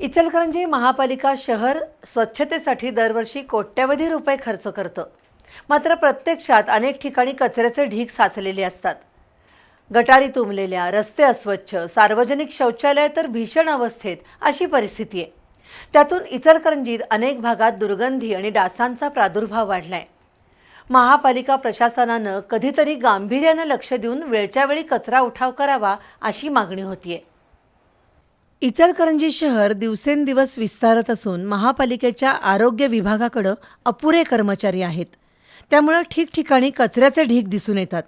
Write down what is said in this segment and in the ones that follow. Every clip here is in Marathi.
इचलकरंजी महापालिका शहर स्वच्छतेसाठी दरवर्षी कोट्यवधी रुपये खर्च करतं. मात्र प्रत्यक्षात अनेक ठिकाणी कचऱ्याचे ढीग साचलेले असतात. गटारी तुंबलेल्या रस्ते अस्वच्छ सार्वजनिक शौचालय तर भीषण अवस्थेत अशी परिस्थिती आहे. त्यातून इचलकरंजीत अनेक भागात दुर्गंधी आणि डासांचा प्रादुर्भाव वाढलाय. महापालिका प्रशासनानं कधीतरी गांभीर्यानं लक्ष देऊन वेळच्या वेळी कचरा उठाव करावा अशी मागणी होतीये. इचलकरंजी शहर दिवसेंदिवस विस्तारत असून महापालिकेच्या आरोग्य विभागाकडं अपुरे कर्मचारी आहेत. त्यामुळं ठिकठिकाणी कचऱ्याचे ढीग दिसून येतात.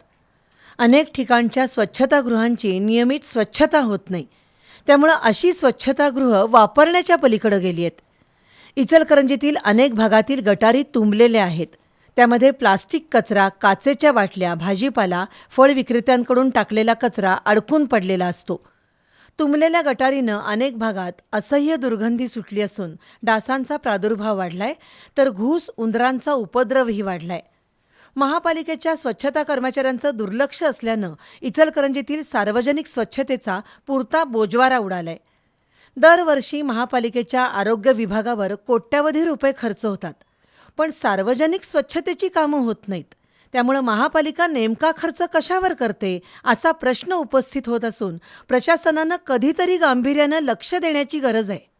अनेक ठिकाणच्या स्वच्छतागृहांची नियमित स्वच्छता होत नाही. त्यामुळं अशी स्वच्छतागृह वापरण्याच्या पलीकडं गेली आहेत. इचलकरंजीतील अनेक भागातील गटारी तुंबलेल्या आहेत. त्यामध्ये प्लास्टिक कचरा काचेच्या बाटल्या भाजीपाला फळ विक्रेत्यांकडून टाकलेला कचरा अडकून पडलेला असतो. तुंबलेल्या गटारीनं अनेक भागात असह्य दुर्गंधी सुटली असून डासांचा प्रादुर्भाव वाढलाय तर घूस उंदरांचा उपद्रवही वाढलाय. महापालिकेच्या स्वच्छता कर्मचाऱ्यांचं दुर्लक्ष असल्यानं इचलकरंजीतील सार्वजनिक स्वच्छतेचा पुरता बोजवारा उडालाय. दरवर्षी महापालिकेच्या आरोग्य विभागावर कोट्यावधी रुपये खर्च होतात पण सार्वजनिक स्वच्छतेची कामं होत नाहीत. त्यामुळं महापालिका नेमका खर्च कशावर करते असा प्रश्न उपस्थित होत असून प्रशासनानं कधीतरी गांभीर्यानं लक्ष देण्याची गरज आहे.